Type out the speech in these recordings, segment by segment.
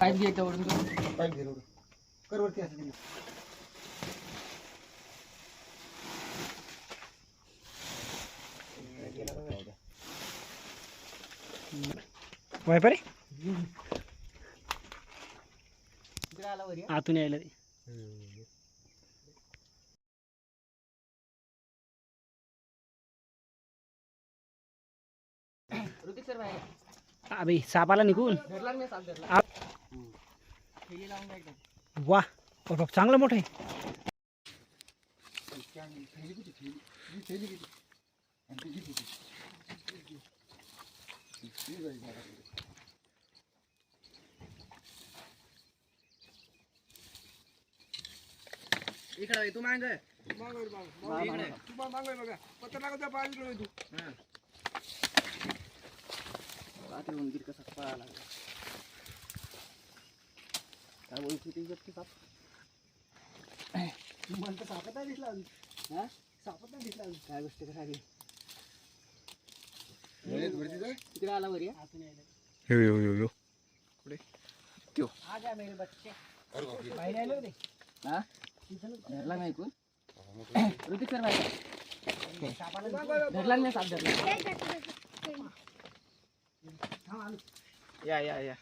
Pipe घे. Pipe घे road कर वरती असं. आतून यायला ते. अबे सापाला निघून वा चांगलं मोठं आहे. थैली किती थैली ही थैली किती आणि ती किती ती जाईल घराकडे. इकडे ये, तू मांग कसा पळाला काय बोलतो ती व्यक्ती साप. मला तर सापच नाही दिसला अजून. हा? सापच नाही दिसला अजून. काय गोष्ट आली जाय. तिकडे आला वर ये. यो यो यो यो आजा मेरे बच्चे. अरे बापरे. बाहेर आलो रे हा? धरला नाही ऐकून ऋतिक सर बाहेर धरला नाही साप धरला. या या या.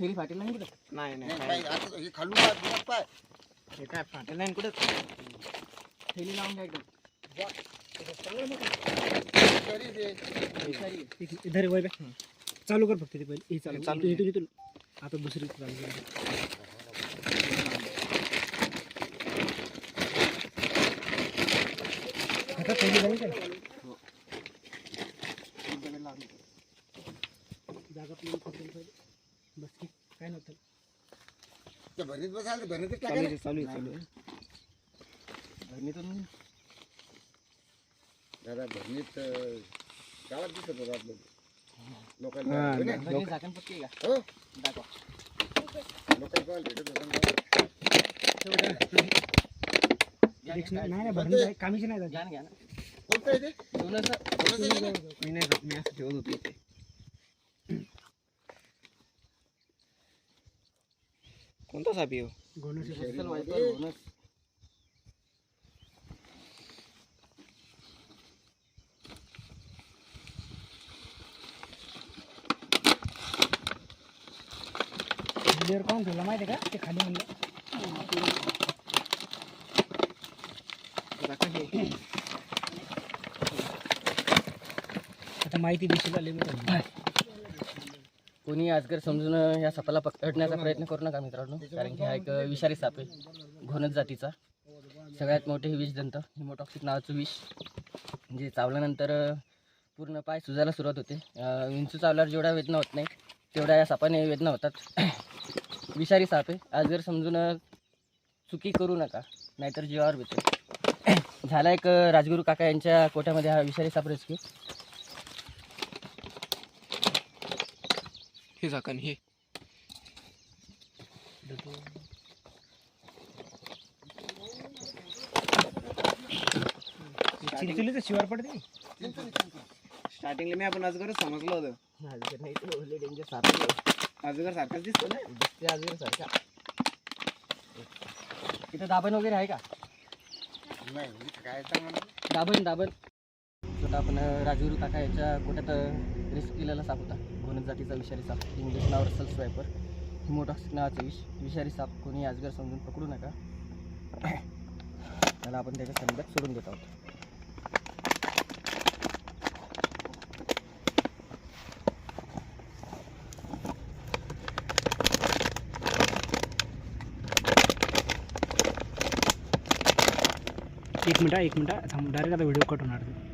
थैली फाटेल नाही कुठं नाही नाही, आता हे खालून पाय. हे काय फाटेल नाही कुठं थैली लावून घ्या एकदम. तरी विषारी इधर वय बे. चालू कर फक्त ते पहिले. हे चालू. चालू इथून इथून आता दुसरी चालू कर. आता पहिली जाईल काय जागा पकडून पाहिजे. बस की काय नव्हतं त्या भरणीत बसायला भरणीतच चालू. आहे चालू आहे चालू आहे भरणीतून दादा भरणीत अं, गावात दिसत होतं आपलं लोकांना हो ना? भरणीत झाकण पक्की आहे हो का दाखवा लोकांना पाहायला भेटत होतं ना. घ्या, रिक्स घ्या, नाही नाही भरणी आहे, कामीची नाही जात. घ्या ना घ्या ना कोणतं आहे ते? दोनच कोणाचं आहे ते? मी नाही जात, मी असं ठेवत होतो इथे कोणता साप येऊ लेअर कोण ठेवला माहिती आहे का ते खाली म्हणलं आता माहिती दिसून आली मी कोणी आजगर समजून या सापाला पकडण्याचा प्रयत्न करू नका मित्रांनो. कारण की हा एक विषारी साप आहे. घोणच जातीचा. सगळ्यात मोठे हे विषदंत हिमोटॉक्सिक नावाचं विष. जे चावल्यानंतर पूर्ण पाय सुजायला सुरुवात होते. विंचू चावल्यावर जेवढ्या वेदना होत नाही तेवढ्या या सापाने वेदना होतात. विषारी साप आहे. आजगर समजून चुकी करू नका नाहीतर जीवावर भेटेल झाला एक राजगुरू काका यांच्या कोट्यामध्ये हा विषारी साप रेस्क्यू हे झाकण हे. चिंचोलीचं शिवार पडते स्टार्टिंगला मी आपण अजगर समजलं होतं. अजगर नाही तो लय डेंजर साप आहे. अजगर सारखाच दिसतो ना? दिसते अजगर सारखा. इथं दाबण वगैरे आहे का? नाही काय? दाबण दाबण. आपण राजगुरू काका यांच्या कोट्यात रिस्क केलेला साप होता. गोनज जातीचा विषारी साप. इंग्लिश नाव रसल स्वायपर हिमोटॉक्सिक नावाचा विष विषारी साप. कोणी आजगर समजून पकडू नका. त्याला आपण त्याच्या संदर्भात सोडून देत आहोत. एक मिनटा एक मिनटा. थांब डायरेक्ट आता व्हिडिओ कट होणार